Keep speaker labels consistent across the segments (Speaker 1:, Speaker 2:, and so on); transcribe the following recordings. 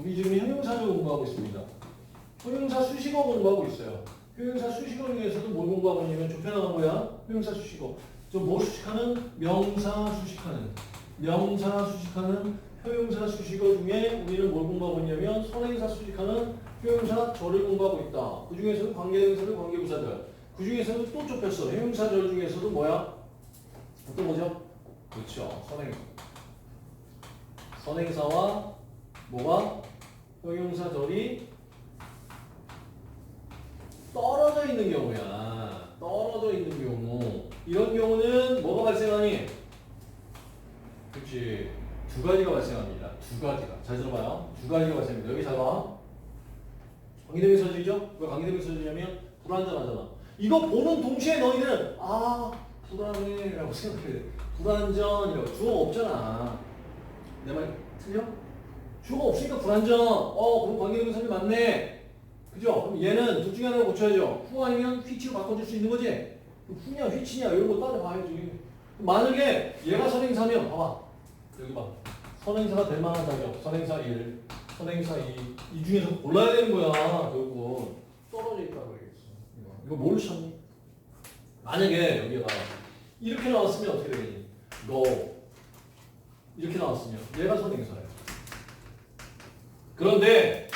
Speaker 1: 우리 지금 형용사를 공부하고 있습니다. 형용사 수식어 공부하고 있어요. 형용사 수식어 중에서도 뭘 공부하고 있냐면 좁혀나간 거야. 형용사 수식어. 저뭐 수식하는? 명사 수식하는. 명사 수식하는 형용사 수식어 중에 우리는 뭘 공부하고 있냐면 선행사 수식하는 형용사 절을 공부하고 있다. 그 중에서도 관계대명사들, 관계부사들. 그 중에서도 또 좁혔어. 형용사 절 중에서도 뭐야? 어떤 거죠? 그렇죠. 선행. 선행사와 뭐가? 형용사 절이 떨어져 있는 경우야. 떨어져 있는 경우. 이런 경우는 뭐가 발생하니? 그렇지. 두 가지가 발생합니다. 두 가지가. 잘 들어봐요. 두 가지가 발생합니다. 여기 잘 봐. 관계대명사주죠? 왜 관계대명사주냐면 불안전하잖아. 이거 보는 동시에 너희는 아 불안해 라고 생각해. 돼. 불안전이라고 주어 없잖아. 내 말 틀려? 주어가 없으니까 불안전. 어 그럼 관계대명사주 맞네. 그죠? 그럼 얘는 둘 중에 하나를 고쳐야죠. 후 아니면 휘치로 바꿔줄 수 있는 거지? 후냐 휘치냐 이런 거 따져봐야지. 만약에 얘가 선행사면 봐봐. 여기 봐. 선행사가 될 만한 자격. 선행사 1, 선행사 2. 이 중에서 골라야 되는 거야. 결국은. 떨어져 있다고 그러겠어. 이거, 이거 뭘 찾니? 만약에 여기가 이렇게 나왔으면 어떻게 되겠니? 너 이렇게 나왔으면 얘가 선행사야. 그런데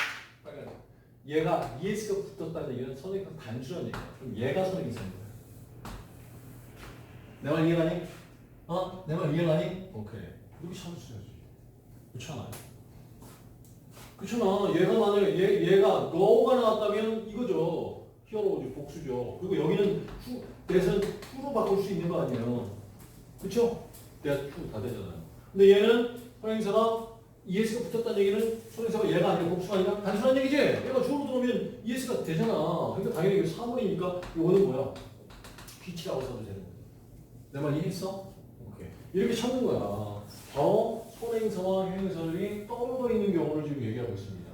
Speaker 1: 얘가 ES가 붙었다는 얘기는 선행사 단순한 얘기야. 그럼 얘가 선행사인 거야. 내말 이해가니? 어? 내 말 이해가니? 오케이. 이렇게 찾아주셔야지. 그렇잖아요. 그렇잖아. 얘가 만약에 얘, 얘가 go가 나왔다면 이거죠. 히어로지 복수죠. 그리고 여기는 후, 대선 후로 바꿀 수 있는 거 아니에요. 그렇죠? 대가 후다 되잖아요. 근데 얘는 선행사가 ES가 붙었다는 얘기는 선행사가 얘가 아니라 복수가 아니라 단순한 얘기지. 얘가 주어로 들어오면 ES가 되잖아. 그러니까 당연히 이게 사물이니까 이거는 뭐야? 빛이라고 써도 되는 거야. 내 말 이해했어? 오케이. 이렇게 찾는 거야. 더 선행사와 형용사들이 떨어져 있는 경우를 지금 얘기하고 있습니다.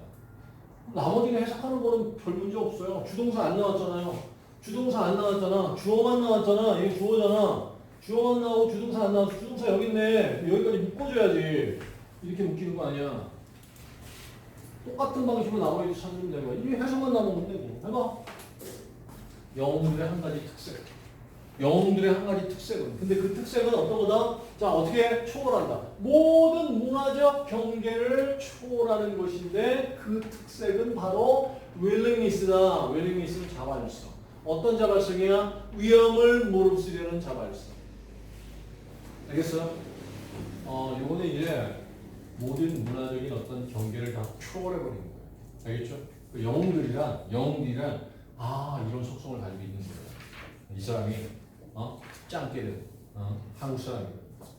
Speaker 1: 나머지는 해석하는 거는 별 문제 없어요. 주동사 안 나왔잖아요. 주동사 안 나왔잖아. 주어만 나왔잖아. 얘 주어잖아. 주어만 나오고 주동사 안 나와서 주동사 여기 있네. 여기까지 묶어줘야지. 이렇게 묶이는 거 아니야. 똑같은 방식으로 나머지 찾으면 되는 거야. 이게 해석만 나오면 되고. 해봐. 영웅들의 한 가지 특색. 영웅들의 한 가지 특색은. 근데 그 특색은 어떤 거다? 자, 어떻게 초월한다. 모든 문화적 경계를 초월하는 것인데 그 특색은 바로 윌링니스다. 윌링니스는 자발성. 어떤 자발성이야? 위험을 무릅쓰려는 자발성. 알겠어요? 어, 요거는 이제 모든 문화적인 어떤 경계를 다 초월해버린 거예요. 알겠죠? 그 영웅들이란, 영웅들이란, 아, 이런 속성을 가지고 있는 거예요. 이 사람이, 어? 짱깨든, 어? 한국 사람이든,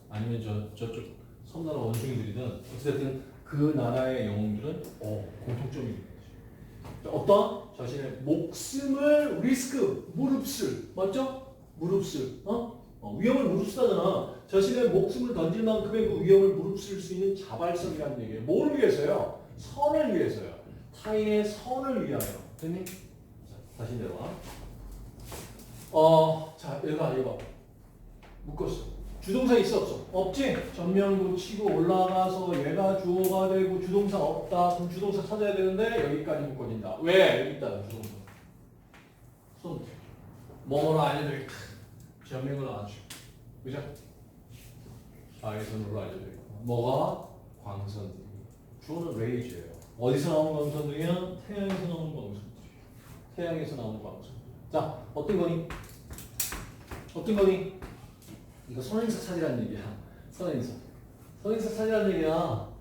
Speaker 1: 아니면 저, 저쪽 섬나라 원숭이들이든, 어쨌든 그 나라의 영웅들은, 어, 공통점이 있는 거죠. 어떤? 자신의 목숨을 리스크, 무릅쓸, 맞죠? 무릅쓸, 어? 어, 위험을 무릅쓰다잖아. 자신의 목숨을 던질 만큼의 그 위험을 무릅쓸 수 있는 자발성이라는 얘기예요. 뭘 위해서요? 선을 위해서요. 타인의 선을 위하여. 됐니? 자, 다시 내려와. 어, 자, 얘가 이거 묶었어. 주동사 있어 없어? 없지? 전면구 치고 올라가서 얘가 주어가 되고 주동사 없다. 그럼 주동사 찾아야 되는데 여기까지 묶어진다. 왜? 여기 있다. 주동사. 손. 뭐뭐로 알려드릴까? 전면을 나와줘. 그죠? 아이선으로 알려드릴까? 뭐가? 광선들. 주어는 레이즈예요. 어디서 나온 광선들이야? 태양에서 나오는 광선들. 태양에서 나오는 광선. 자, 어떤 거니? 어떤 거니? 이거 선행사 차지라는 얘기야. 선행사. 선행사 차지라는 얘기야.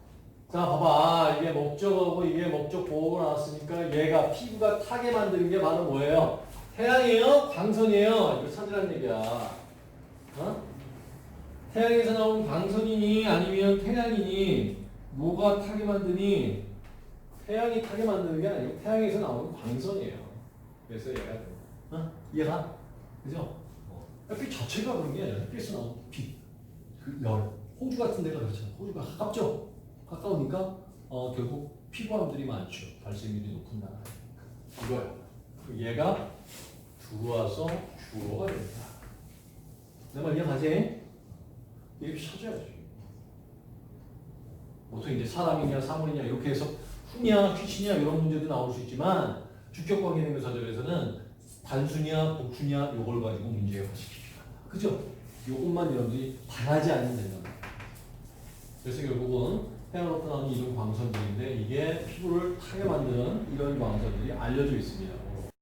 Speaker 1: 자, 봐봐. 이게 목적어고 이게 목적 보호가 나왔으니까 얘가 피부가 타게 만드는 게 바로 뭐예요? 태양이에요? 광선이에요? 이거 찾으라는 얘기야. 어? 태양에서 나온 광선이니 아니면 태양이니 뭐가 타게 만드니? 태양이 타게 만드는 게 아니고 태양에서 나오는 광선이에요. 그래서 얘가 어? 이해가? 그죠? 어. 햇빛 자체가 그런 게 아니라 햇빛에서 나오는 빛, 그 열. 호주 같은 데가 그렇잖아. 호주가 가깝죠? 가까우니까 어, 결국 피부암들이 많죠. 발생률이 높은 나라. 이거예요. 그 얘가 들어와서 주어가 된다. 내말 이해가지? 이렇게 찾아야지. 보통 이제 사람이냐 사물이냐 이렇게 해서 후냐 휘치냐 이런 문제도 나올 수 있지만 주격 관계 대명사절에서는 단수냐 복수냐 요걸 가지고 문제화 시키기로 한다. 그죠? 요것만 여러분들이 바라지 않으면 된다. 그래서 결국은 헤어로프 나오는 이런 광선들인데 이게 피부를 타게 만드는 이런 광선들이 알려져 있습니다.